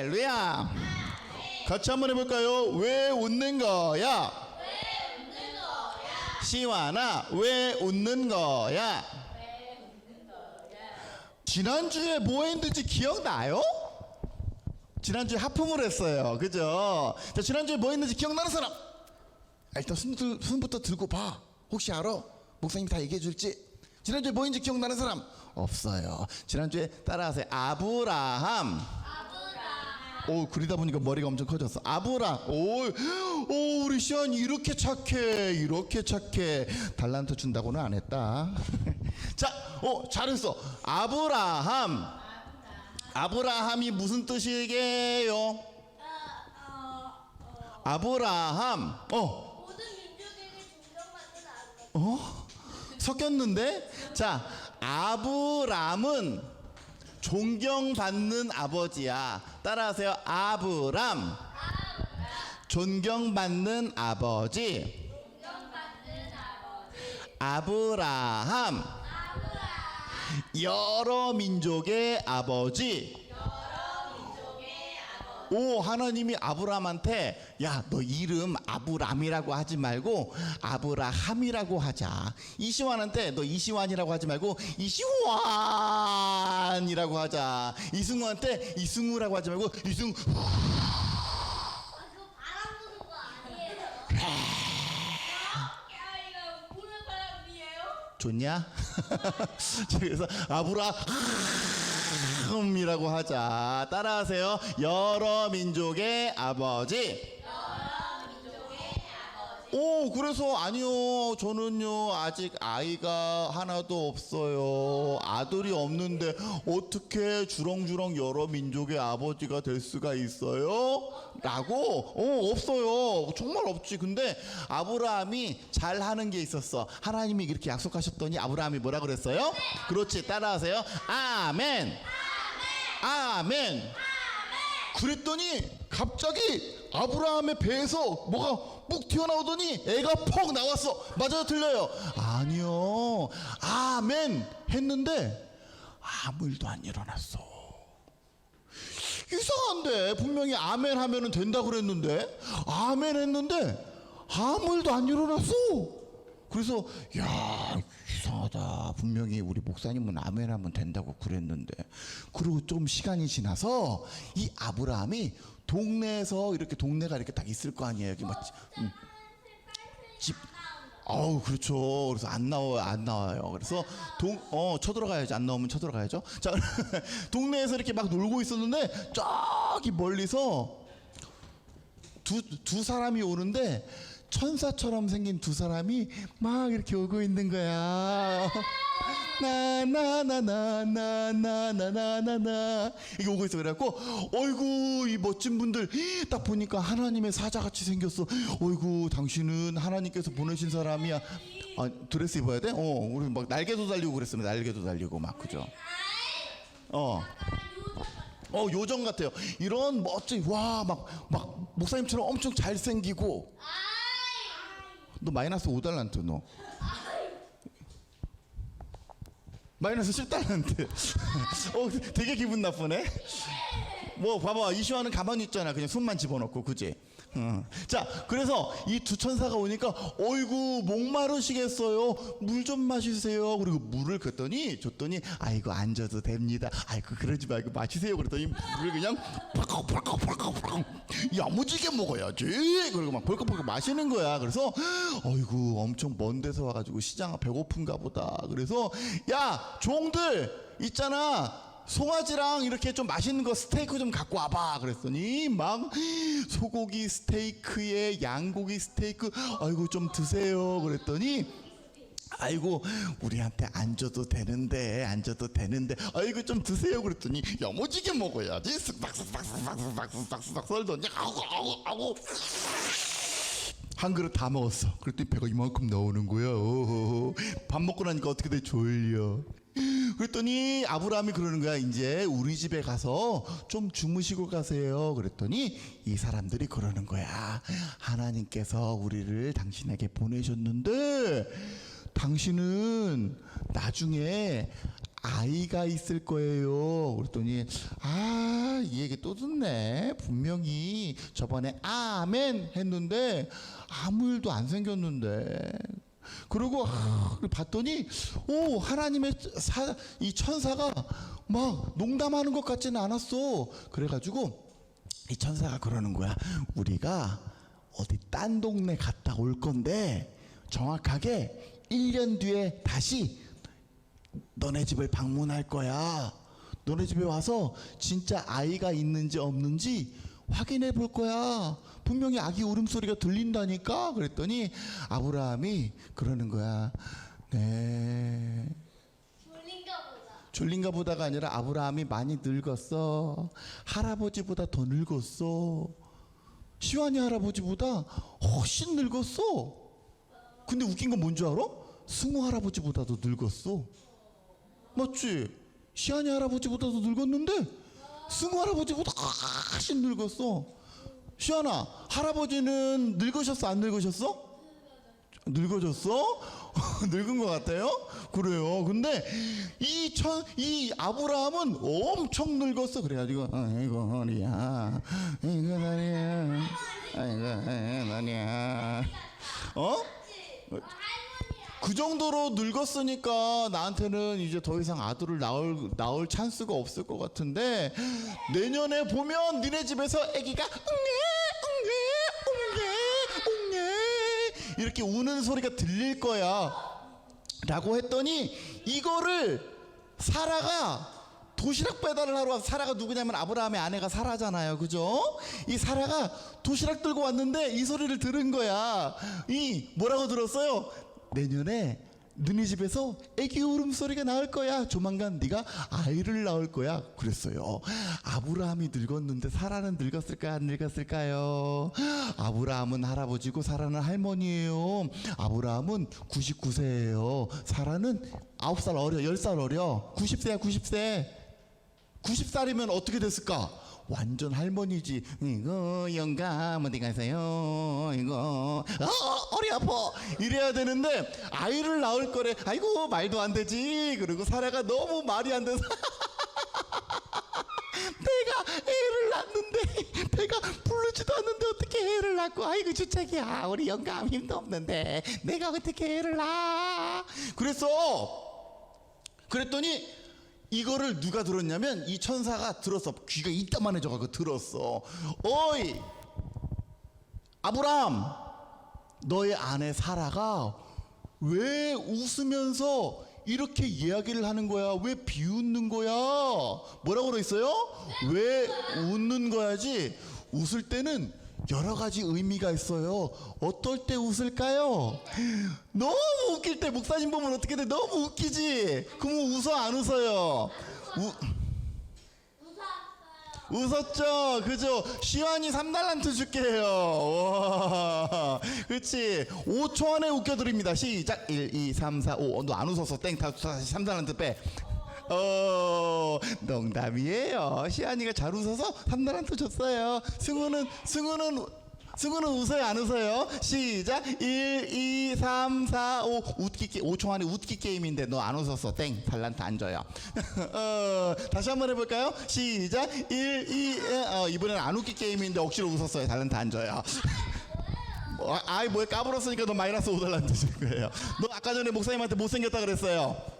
할렐루야. 같이 한번 해볼까요? 왜 웃는 거야? 시완아, 왜 웃는 거야? 지난주에 뭐 했는지 기억나요? 지난주에 하품을 했어요. 그죠? 자, 지난주에 뭐 했는지 기억나는 사람? 아, 일단 손, 들, 손부터 들고 봐. 혹시 알아? 목사님 다 얘기해 줄지? 지난주에 뭐 했는지 기억나는 사람? 없어요. 지난주에 따라하세요. 아브라함. 오, 그리다 보니까 머리가 엄청 커졌어. 아브라. 오, 오, 우리 시안이 이렇게 착해. 이렇게 착해. 달란트 준다고는 안 했다. 자, 오, 잘했어. 아브라함. 아브라함이 무슨 뜻이게요? 아브라함. 어. 어? 섞였는데? 자, 아브람은 존경받는 아버지야. 따라하세요. 아브람. 존경받는 아버지. 아브라함. 여러 민족의 아버지. 오 하나님이 아브라함한테 야 너 이름 아브람이라고 하지 말고 아브라함이라고 하자 이시완한테 너 이시완이라고 하지 말고 이시완이라고 하자 이승우한테 이승우라고 하지 말고 이승 아, 그거 바람 부는 거 아니에요? 야, 이거 보는 사람이에요? 좋냐 그래서 아브라 함이라고 하자 따라하세요 여러 민족의 아버지 오, 그래서 아니요. 저는요. 아직 아이가 하나도 없어요. 아들이 없는데 어떻게 주렁주렁 여러 민족의 아버지가 될 수가 있어요? 라고? 어, 없어요. 정말 없지. 근데 아브라함이 잘 하는 게 있었어. 하나님이 이렇게 약속하셨더니 아브라함이 뭐라 그랬어요? 그렇지. 따라하세요. 아멘. 아멘. 그랬더니 갑자기 아브라함의 배에서 뭐가 묵 튀어나오더니 애가 퍽 나왔어. 맞아요, 틀려요? 아니요. 아멘 했는데 아무 일도 안 일어났어. 이상한데 분명히 아멘 하면은 된다 그랬는데 아멘 했는데 아무 일도 안 일어났어. 그래서 야 이상하다. 분명히 우리 목사님은 아멘 하면 된다고 그랬는데 그리고 좀 시간이 지나서 이 아브라함이 동네에서 이렇게 동네가 이렇게 딱 있을 거 아니에요. 여기 막 음, 집 아우 그렇죠. 그래서 안 나와요, 안 나와요. 그래서 동 어 쳐들어가야지. 안 나오면 쳐들어가야죠. 자 동네에서 이렇게 막 놀고 있었는데 저기 멀리서 두 두 사람이 오는데 천사처럼 생긴 두 사람이 막 이렇게 오고 있는 거야. 나나나나나나나나나 이게 오고 있어 그래갖고 어이구 이 멋진 분들 딱 보니까 하나님의 사자같이 생겼어 어이구 당신은 하나님께서 보내신 사람이야 아 드레스 입어야 돼? 어 우리 막 날개도 달리고 그랬습니다 날개도 달리고 막 그죠 어 어, 요정 같아요. 이런 멋진, 와, 막, 막, 목사님처럼 엄청 잘생기고. 너 마이너스 5달란트, 너. 마이너스 10달란트. 어, 되게 기분 나쁘네. 뭐, 봐봐. 이슈아는 가만히 있잖아. 그냥 손만 집어넣고, 그지? 응. 자, 그래서 이 두 천사가 오니까, 어이구, 목마르시겠어요? 물 좀 마시세요. 그리고 물을 줬더니, 줬더니, 아이고, 앉아도 됩니다. 아이고, 그러지 말고 마시세요. 그랬더니, 물을 그냥, 펄컥펄컥펄컥펄컥, 야무지게 먹어야지. 그리고 막 벌컥벌컥 마시는 거야. 그래서, 어이구, 엄청 먼 데서 와가지고 시장 배고픈가 보다. 그래서, 야, 종들, 있잖아. 송아지랑 이렇게 좀 맛있는 거 스테이크 좀 갖고 와봐 그랬더니 막 소고기 스테이크에 양고기 스테이크 아이고 좀 드세요 그랬더니 아이고 우리한테 안 줘도 되는데 안 줘도 되는데 아이고 좀 드세요 그랬더니 야무지게 먹어야지 쓱싹쓱싹쓱싹쓱싹쓱싹 썰더니 아고 아고 아고 한 그릇 다 먹었어. 그랬더니 배가 이만큼 나오는 거야. 어허허. 밥 먹고 나니까 어떻게 돼? 졸려. 그랬더니 아브라함이 그러는 거야. 이제 우리 집에 가서 좀 주무시고 가세요. 그랬더니 이 사람들이 그러는 거야. 하나님께서 우리를 당신에게 보내셨는데 당신은 나중에 아이가 있을 거예요. 그랬더니 아, 이 얘기 또 듣네. 분명히 저번에 아멘 했는데 아무 일도 안 생겼는데. 그리고 아, 봤더니 오 하나님의 사, 이 천사가 막 농담하는 것 같지는 않았어. 그래가지고 이 천사가 그러는 거야. 우리가 어디 딴 동네 갔다 올 건데 정확하게 1년 뒤에 다시 너네 집을 방문할 거야. 너네 집에 와서 진짜 아이가 있는지 없는지 확인해 볼 거야. 분명히 아기 울음소리가 들린다니까. 그랬더니 아브라함이 그러는 거야. 네. 졸린가 보다. 졸린가 보다가 아니라 아브라함이 많이 늙었어. 할아버지보다 더 늙었어. 시완이 할아버지보다 훨씬 늙었어. 근데 웃긴 건 뭔지 알아? 승우 할아버지보다도 늙었어. 맞지? 시안이 할아버지보다도 늙었는데 승우 할아버지보다 훨씬 늙었어. 시안아, 할아버지는 늙으셨어? 안 늙으셨어? 늙어졌어? 늙은 것 같아요? 그래요. 근데 이 천, 이 아브라함은 엄청 늙었어. 그래가지고, 아이고, 허리야. 아이고, 다리야. 아이고, 다리야. 어? 그 정도로 늙었으니까 나한테는 이제 더 이상 아들을 낳을 낳을 찬스가 없을 것 같은데 내년에 보면 니네 집에서 아기가 웅게 웅게 웅게 웅게 이렇게 우는 소리가 들릴 거야. 라고 했더니 이거를 사라가 도시락 배달을 하러 와서 사라가 누구냐면 아브라함의 아내가 사라잖아요. 그죠? 이 사라가 도시락 들고 왔는데 이 소리를 들은 거야. 이 뭐라고 들었어요? 내년에 너네 집에서 애기 울음소리가 나올 거야. 조만간 네가 아이를 낳을 거야. 그랬어요. 아브라함이 늙었는데 사라는 늙었을까 안 늙었을까요? 아브라함은 할아버지고 사라는 할머니예요. 아브라함은 99세예요. 사라는 9살 어려, 10살 어려. 90세야, 90세. 90살이면 어떻게 됐을까? 완전 할머니지. 이거 영감 어디 가세요? 이거 어, 허리 아파. 이래야 되는데 아이를 낳을 거래. 아이고 말도 안 되지. 그리고 사라가 너무 말이 안 돼서 내가 애를 낳는데 배가 부르지도 않는데 어떻게 애를 낳고 아이고 주책이야 우리 영감 힘도 없는데 내가 어떻게 애를 낳아 그래서 그랬더니 이거를 누가 들었냐면 이 천사가 들었어. 귀가 이따만해져 가지고 들었어. 어이 아브람 너의 아내 사라가 왜 웃으면서 이렇게 이야기를 하는 거야? 왜 비웃는 거야? 뭐라고 그러있어요? 왜 웃는 거야지? 웃을 때는 여러 가지 의미가 있어요 어떨 때 웃을까요 너무 웃길 때 목사님 보면 어떻게 돼 너무 웃기지 그럼 웃어 안 웃어요 우. 웃었죠? 그죠? 시완이 3달란트 줄게요. 와. 그치? 5초 안에 웃겨드립니다. 시작. 1, 2, 3, 4, 5. 너안 웃었어. 땡. 다, 다시 3달란트 빼. 어, 농담이에요. 시안이가 잘 웃어서 3달란트 줬어요. 승우는, 승우는, 승우는 웃어요? 안 웃어요? 시작. 1, 2, 3, 4, 5. 웃기 게 5초 안에 웃기 게임인데 너 안 웃었어. 땡. 달란트 안 줘요. 어, 다시 한번 해볼까요? 시작. 1, 2, 어, 이번에는 안 웃기 게임인데 억지로 웃었어요. 달란트 안 줘요. 뭐, 아이 뭐야 까불었으니까 너 마이너스 5달란트 줄 거예요. 너 아까 전에 목사님한테 못생겼다 그랬어요.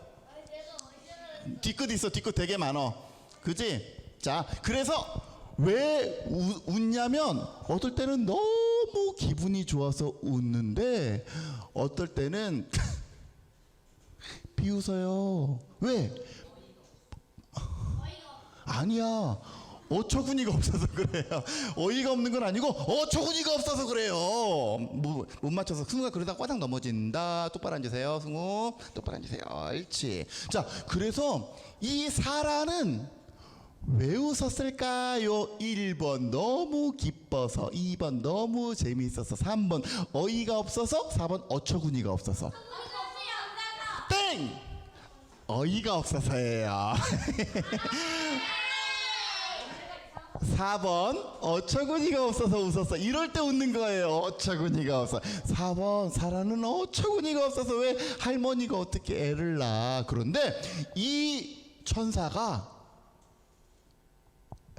뒤끝 있어. 뒤끝 되게 많어. 그지? 자 그래서 왜 우- 웃냐면 어떨 때는 너무 기분이 좋아서 웃는데 어떨 때는 비웃어요. 왜? 아니야 어처구니가 없어서 그래요. 어이가 없는 건 아니고 어처구니가 없어서 그래요. 뭐, 못 맞춰서 승우가 그러다 꽈당 넘어진다. 똑바로 앉으세요 승우. 똑바로 앉으세요. 옳지. 자 그래서 이 사라는 왜 웃었을까요? 1번 너무 기뻐서 2번 너무 재미있어서 3번 어이가 없어서 4번 어처구니가 없어서. 땡! 어이가 없어서예요 4번 어처구니가 없어서 웃었어. 이럴 때 웃는 거예요. 어처구니가 없어. 4번 사라는 어처구니가 없어서 왜 할머니가 어떻게 애를 낳아. 그런데 이 천사가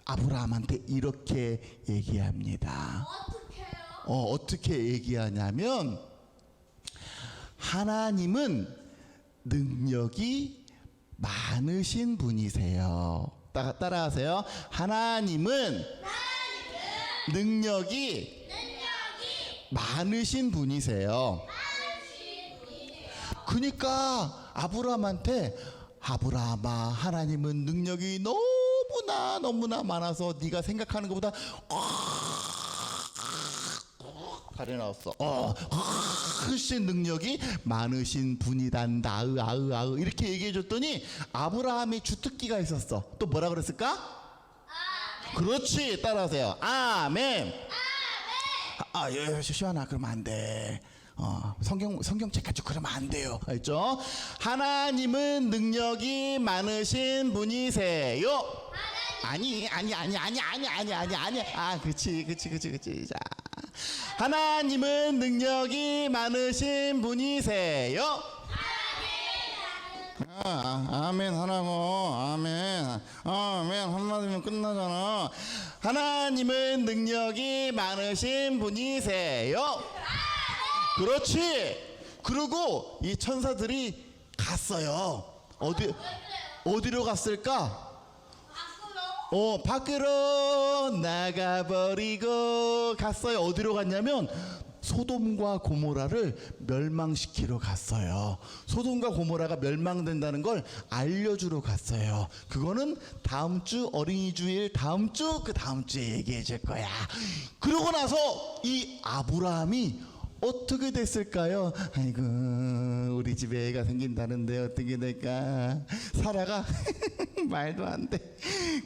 아브라함한테 이렇게 얘기합니다. 어떡해요? 어, 어떻게 얘기하냐면 하나님은 능력이 많으신 분이세요. 따라, 따라하세요. 하나님은 능력이 많으신 분이세요. 그러니까 아브라함한테 아브라함아 하나님은 능력이 너무나 너무나 많아서 네가 생각하는 것보다 가려 나왔어. 어, 훨씬 능력이 많으신 분이단 나으 아으 아으 이렇게 얘기해 줬더니 아브라함이 주특기가 있었어. 또 뭐라 그랬을까? 그렇지 따라하세요. 아멘. 아, 예, 예, 시원아 그러면 안 돼. 어, 성경 성경책 가지고 그러면 안 돼요. 알죠? 하나님은 능력이 많으신 분이세요. 아니 아니 아니 아니 아니 아니 아니 아니 아 그렇지 그렇지 그렇지 그렇지 자 하나님은 능력이 많으신 분이세요. 아, 아멘 하라고 아멘. 아멘. 한마디면 끝나잖아. 하나님은 능력이 많으신 분이세요. 그렇지. 그리고 이 천사들이 갔어요. 어디 어디로 갔을까 어 밖으로 나가버리고 갔어요 어디로 갔냐면 소돔과 고모라를 멸망시키러 갔어요. 소돔과 고모라가 멸망된다는 걸 알려주러 갔어요. 그거는 다음 주 어린이 주일 다음 주 그 다음 주에 얘기해 줄 거야. 그러고 나서 이 아브라함이 어떻게 됐을까요? 아이고 우리 집에 애가 생긴다는데 어떻게 될까? 사라가 말도 안 돼.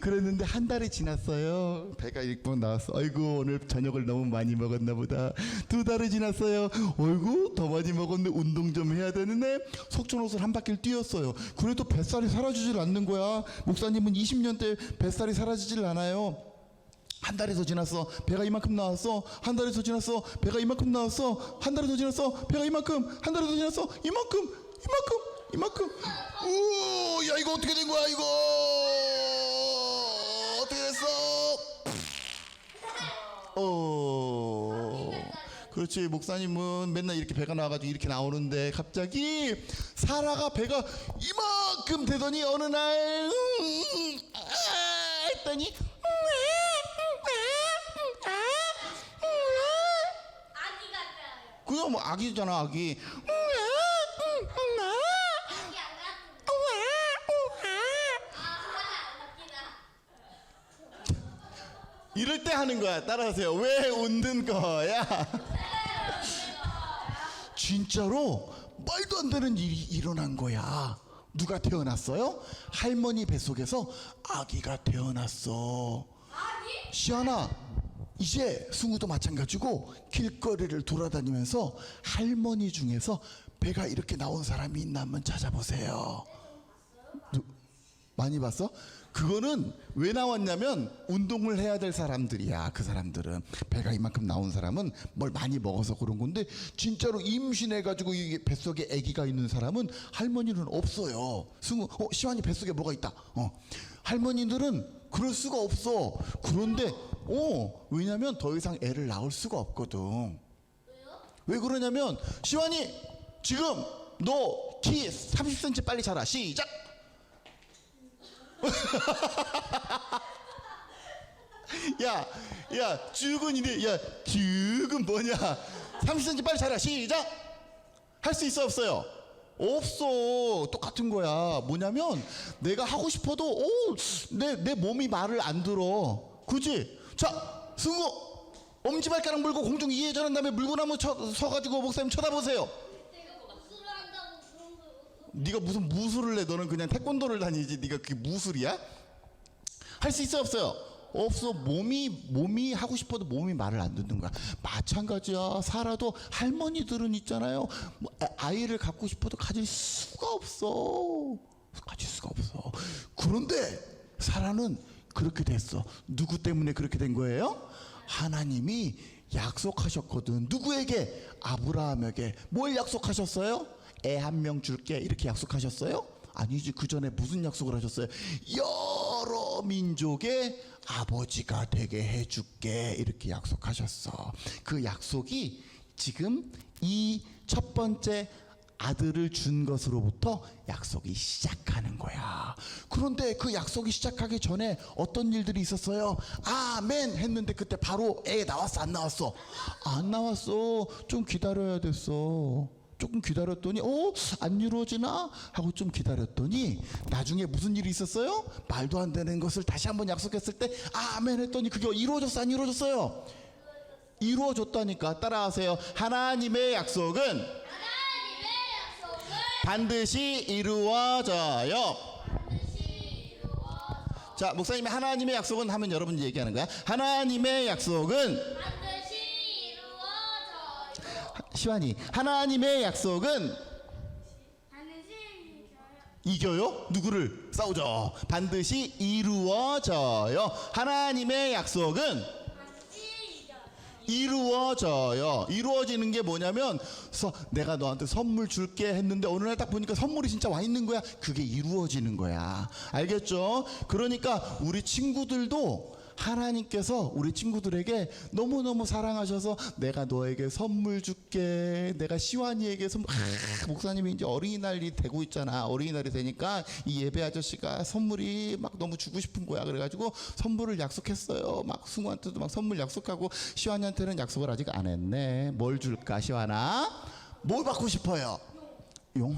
그랬는데 한 달이 지났어요. 배가 일번 나왔어. 아이고 오늘 저녁을 너무 많이 먹었나 보다. 두 달이 지났어요. 아이고 더 많이 먹었네. 운동 좀 해야 되는데 속촌옷을 한 바퀴를 뛰었어요. 그래도 뱃살이 사라지질 않는 거야. 목사님은 20년 때 뱃살이 사라지질 않아요. 한 달이 더 지났어. 배가 이만큼 나왔어. 한 달이 더 지났어. 배가 이만큼 나왔어. 한 달이 더 지났어. 배가 이만큼. 한 달이 더 지났어. 이만큼. 이만큼. 이만큼. 우 야 이거 어떻게 된 거야 이거? 어떻게 됐어? 어. 그렇지 목사님은 맨날 이렇게 배가 나와가지고 이렇게 나오는데 갑자기 사라가 배가 이만큼 되더니 어느 날 음, 아, 했더니 같아요. 그냥 뭐 아기잖아 아기. 이럴 때 하는 거야. 따라하세요. 왜 웃는 거야? 진짜로 말도 안 되는 일이 일어난 거야. 누가 태어났어요? 할머니 뱃속에서 아기가 태어났어? 시아나 이제 승우도 마찬가지고 길거리를 돌아다니면서 할머니 중에서 배가 이렇게 나온 사람이 있나 한번 찾아보세요. 누- 많이 봤어? 그거는 왜 나왔냐면 운동을 해야 될 사람들이야. 그 사람들은 배가 이만큼 나온 사람은 뭘 많이 먹어서 그런 건데 진짜로 임신해 가지고 이 뱃속에 아기가 있는 사람은 할머니는 없어요. 승우, 어 시환이 뱃속에 뭐가 있다. 어 할머니들은 그럴 수가 없어. 그런데 어 왜냐면 더 이상 애를 낳을 수가 없거든. 왜 그러냐면 시환이 지금 너 키 30cm 빨리 자라 시작. 야, 야, 죽은 이래, 야, 죽은 뭐냐? 30cm 빨리 자라 시작. 할 수 있어 없어요? 없어. 똑같은 거야. 뭐냐면 내가 하고 싶어도 오, 내, 내 몸이 말을 안 들어. 그지? 자, 승우. 엄지발가락 물고 공중 이해전한 다음에 물구나무 쳐, 서가지고 목사님 쳐다보세요. 네가 무슨 무술을 해? 너는 그냥 태권도를 다니지. 네가 그게 무술이야? 할 수 있어 없어요? 없어. 몸이 몸이 하고 싶어도 몸이 말을 안 듣는 거야. 마찬가지야. 살아도 할머니들은 있잖아요. 뭐 아- 아이를 갖고 싶어도 가질 수가 없어. 가질 수가 없어. 그런데 사라는 그렇게 됐어. 누구 때문에 그렇게 된 거예요? 하나님이 약속하셨거든. 누구에게? 아브라함에게. 뭘 약속하셨어요? 애 한 명 줄게. 이렇게 약속하셨어요? 아니지. 그 전에 무슨 약속을 하셨어요? 여 러 민족의 아버지가 되게 해줄게. 이렇게 약속하셨어. 그 약속이 지금 이 첫 번째 아들을 준 것으로부터 약속이 시작하는 거야. 그런데 그 약속이 시작하기 전에 어떤 일들이 있었어요? 아멘 했는데 그때 바로 애 나왔어 안 나왔어? 안 나왔어. 좀 기다려야 됐어. 조금 기다렸더니 어? 안 이루어지나? 하고 좀 기다렸더니 나중에 무슨 일이 있었어요? 말도 안 되는 것을 다시 한번 약속했을 때 아멘 했더니 그게 이루어졌어 안 이루어졌어요? 이루어졌다니까 따라하세요. 하나님의 약속은 반드시 이루어져요. 반드시 이루어져 자, 목사님이 하나님의 약속은 하면 여러분 얘기하는 거야. 하나님의 약속은 시완이 하나님의 약속은 이겨요? 누구를 싸우죠. 반드시 이루어져요. 하나님의 약속은 이루어져요. 이루어지는 게 뭐냐면 서, 내가 너한테 선물 줄게 했는데 어느 날 딱 보니까 선물이 진짜 와 있는 거야. 그게 이루어지는 거야. 알겠죠? 그러니까 우리 친구들도 하나님께서 우리 친구들에게 너무너무 사랑하셔서 내가 너에게 선물 줄게. 내가 시완이에게 선물 아, 목사님이 이제 어린이날이 되고 있잖아. 어린이날이 되니까 이 예배 아저씨가 선물이 막 너무 주고 싶은 거야. 그래가지고 선물을 약속했어요. 막 승우한테도 막 선물 약속하고 시완이한테는 약속을 아직 안 했네. 뭘 줄까 시완아? 뭘 받고 싶어요? 용?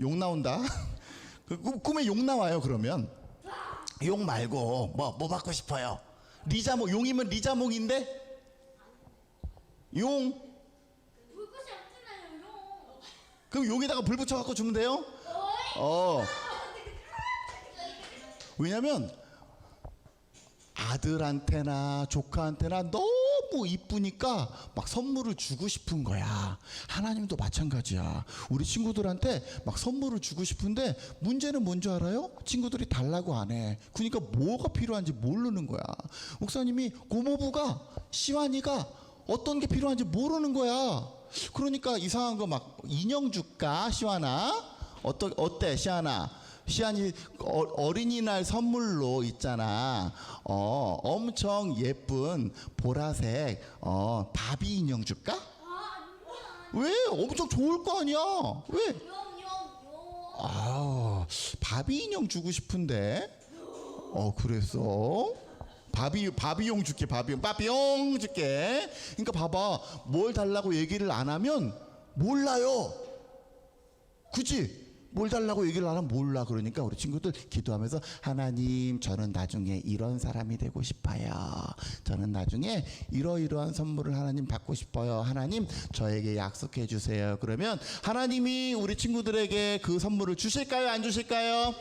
용 나온다? 그 꿈- 꿈에 용 나와요 그러면 용 말고 뭐뭐 받고 싶어요? 리자몽 용이면 리자몽인데 용 불꽃이 없잖아요 용 그럼 용에다가 불 붙여 갖고 주면 돼요? 어. 왜냐면 아들한테나 조카한테나 너무 이쁘니까 막 선물을 주고 싶은 거야. 하나님도 마찬가지야. 우리 친구들한테 막 선물을 주고 싶은데 문제는 뭔지 알아요? 친구들이 달라고 안 해. 그러니까 뭐가 필요한지 모르는 거야. 목사님이 고모부가 시완이가 어떤 게 필요한지 모르는 거야. 그러니까 이상한 거 막 인형 줄까 시완아? 어떠 어때 시완아? 시안이 어, 어린이날 선물로 있잖아. 어, 엄청 예쁜 보라색 어, 바비 인형 줄까? 아 왜? 엄청 좋을 거 아니야. 왜? 아, 바비 인형 주고 싶은데. 어, 그랬어? 바비 바비용 줄게. 바비용. 바비용 줄게. 그러니까 봐봐. 뭘 달라고 얘기를 안 하면 몰라요. 그지? 뭘 달라고 얘기를 안 하면 몰라. 그러니까 우리 친구들 기도하면서 하나님, 저는 나중에 이런 사람이 되고 싶어요. 저는 나중에 이러이러한 선물을 하나님 받고 싶어요. 하나님, 저에게 약속해 주세요. 그러면 하나님이 우리 친구들에게 그 선물을 주실까요? 안 주실까요?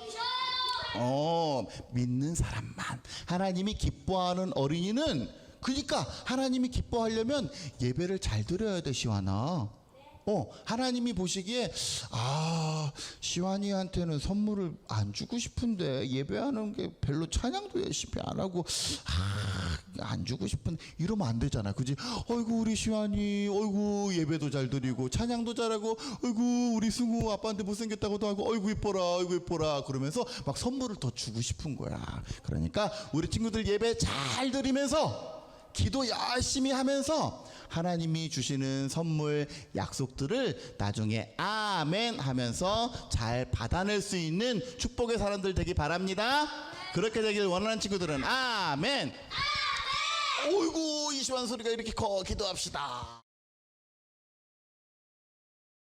어, 믿는 사람만. 하나님이 기뻐하는 어린이는 그러니까 하나님이 기뻐하려면 예배를 잘 드려야 돼, 시완아. 어, 하나님이 보시기에 아, 시완이한테는 선물을 안 주고 싶은데 예배하는 게 별로 찬양도 열심히 안 하고 아, 안 주고 싶은데 이러면 안 되잖아. 그지? 어이구 우리 시완이 어이구 예배도 잘 드리고 찬양도 잘하고 어이구 우리 승우 아빠한테 못생겼다고도 하고 어이구 이뻐라 어이구 이뻐라 그러면서 막 선물을 더 주고 싶은 거야. 그러니까 우리 친구들 예배 잘 드리면서 기도 열심히 하면서 하나님이 주시는 선물 약속들을 나중에 아멘 하면서 잘 받아낼 수 있는 축복의 사람들 되기 바랍니다. 그렇게 되길 원하는 친구들은 아멘. 아멘. 오이구 이시환 소리가 이렇게 커 기도합시다.